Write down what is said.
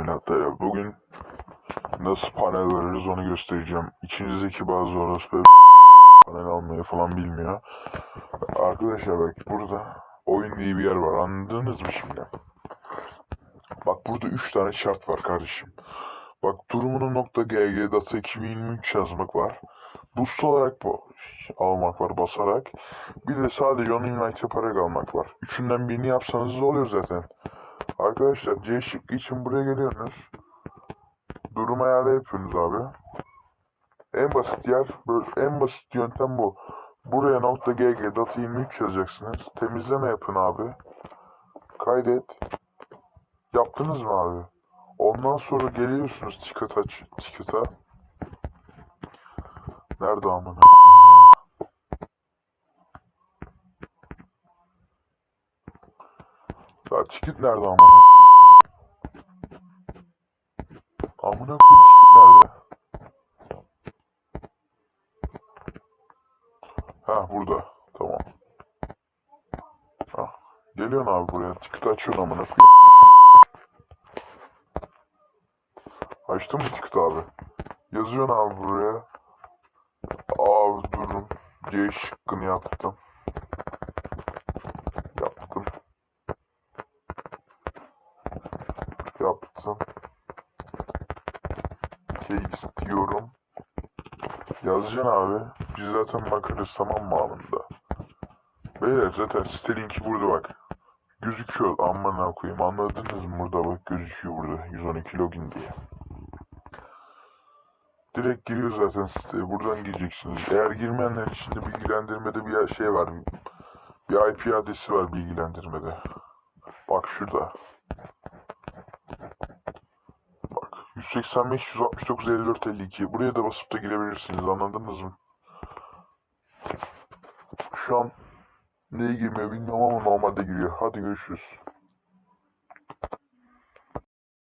Evlatlar bugün nasıl panel veririz onu göstereceğim. İçinizdeki bazı orospu panel almayı falan bilmiyor. Arkadaşlar bak burada oyun diye bir yer var anladınız mı şimdi? Bak burada 3 tane şart var kardeşim. Bak durumunu nokta .gg data 2023 yazmak var. Boost olarak bu almak var basarak. Bir de sadece onu invite yaparak almak var. Üçünden birini yapsanız da oluyor zaten. Arkadaşlar C şıkkı için buraya geliyorsunuz. Durum ayarı yapıyorsunuz abi. En basit yer, en basit yöntem bu. Buraya nokta .gg data 23 yazacaksınız. Temizleme yapın abi. Kaydet. Yaptınız mı abi? Ondan sonra geliyorsunuz ticket aç, ticket'a. Nerede amına koyayım ya? Ya ticket nerede amına? Amına koyayım ticket nerede? Ha burada. Tamam. Ha. Geliyorsun abi buraya. Ticket açıyorsun amına koyayım. Açtın mı ticket abi? Yazıyorsun abi buraya. Abi durun. C şıkkını. Yaptım. Yaptım. Şey istiyorum. Yazacaksın abi. Biz zaten bakarız tamam mı anında. Beyler zaten site linki burada bak. Gözüküyor. Aman koyayım. Anladınız mı burada bak gözüküyor burada. 112 login diye. Direkt giriyor zaten siteye. Buradan gireceksiniz. Eğer girmeyenler için de bilgilendirmede bir şey var. Bir IP adresi var bilgilendirmede. Bak şurada. Bak 185 169 54 52. Buraya da basıp da girebilirsiniz. Anladınız mı? Şu an neye girmiyor bilmiyorum ama normalde giriyor. Hadi görüşürüz.